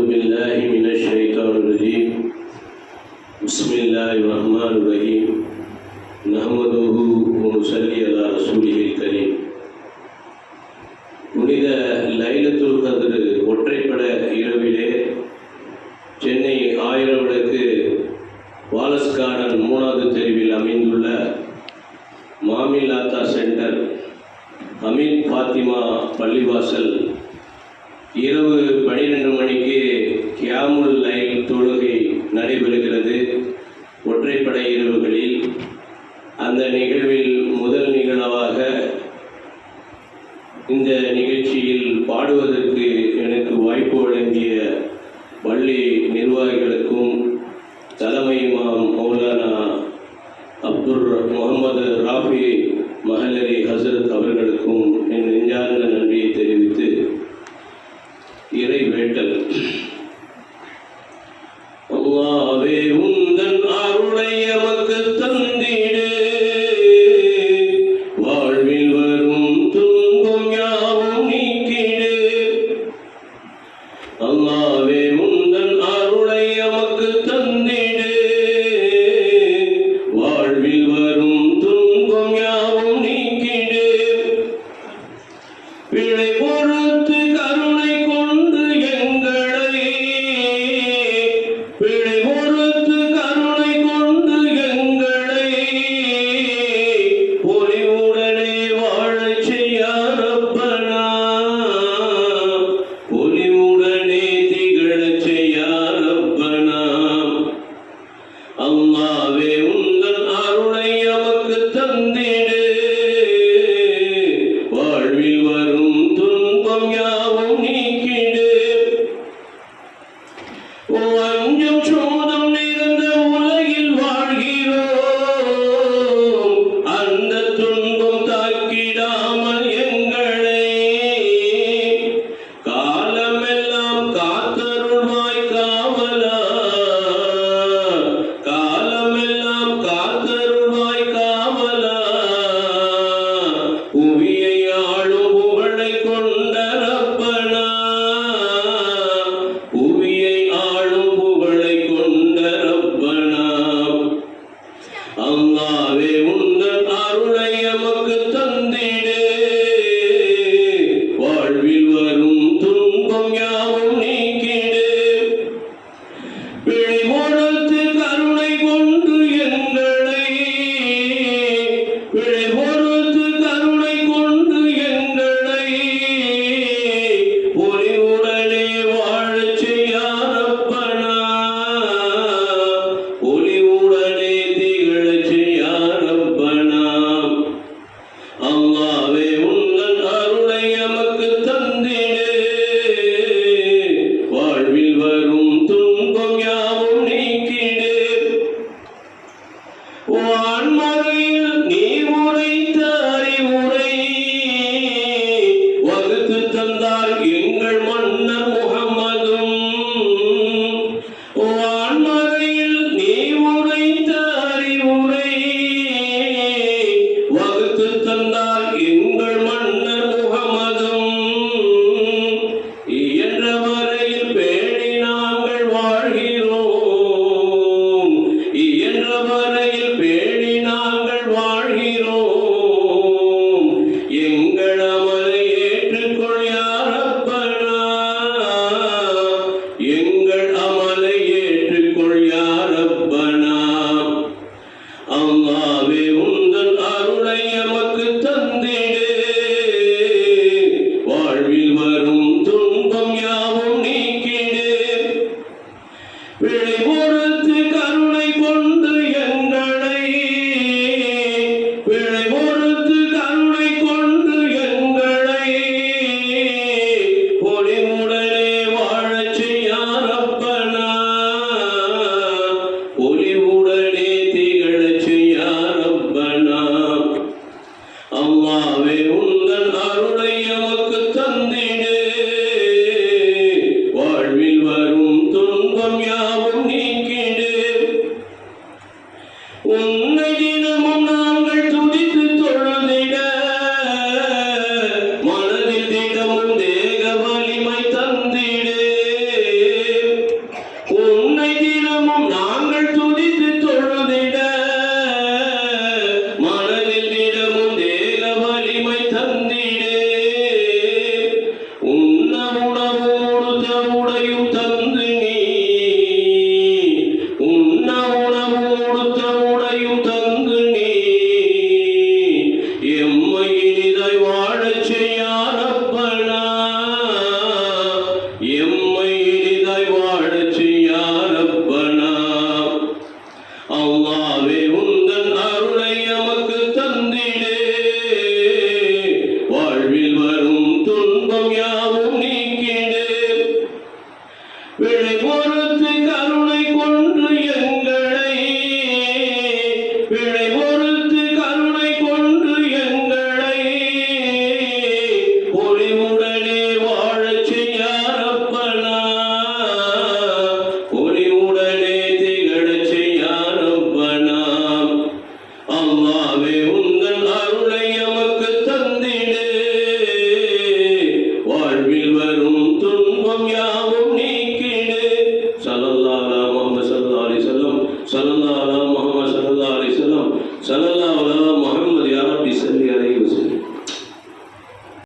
بالله من الشيطان الرجيم بسم الله الرحمن الرحيم نحمده ونصلي على رسوله الكريم புனித லைலத்துல் கதிர் ஒற்றைப்பட இரவிலே சென்னை ஆயிரம் விளக்கு வாலஸ் கார்டன் மூணாவது தெருவில் அமைந்துள்ள மாமிலாத்தா சென்டர் அமீன் பாத்திமா பள்ளிவாசல் இரவு பனிரெண்டு மணிக்கு கியாமுல் லைல் தொழுகை நடைபெறுகிறது. ஒற்றைப்படை இரவுகளில் அந்த நிகழ்வில் முதல் நிகழ்வாக இந்த நிகழ்ச்சியில் பாடுவதற்கு எனக்கு வாய்ப்பு வழங்கிய பள்ளி நிர்வாகிகளுக்கும் தலைமை மாம் மௌலானா அப்துல் முகமது ராஃபி மஹலரி ஹசரத் அவர்களுக்கும் আল্লাহ রে உண்மை தினமும் நாங்கள் துடித்து தொழுதிட மனதில் தினமும் தேக வலிமை தந்திடு. உண்மை தினமும் நாங்கள் துடித்து தொழுதிட மனதில் தினமும் தேக Yeah.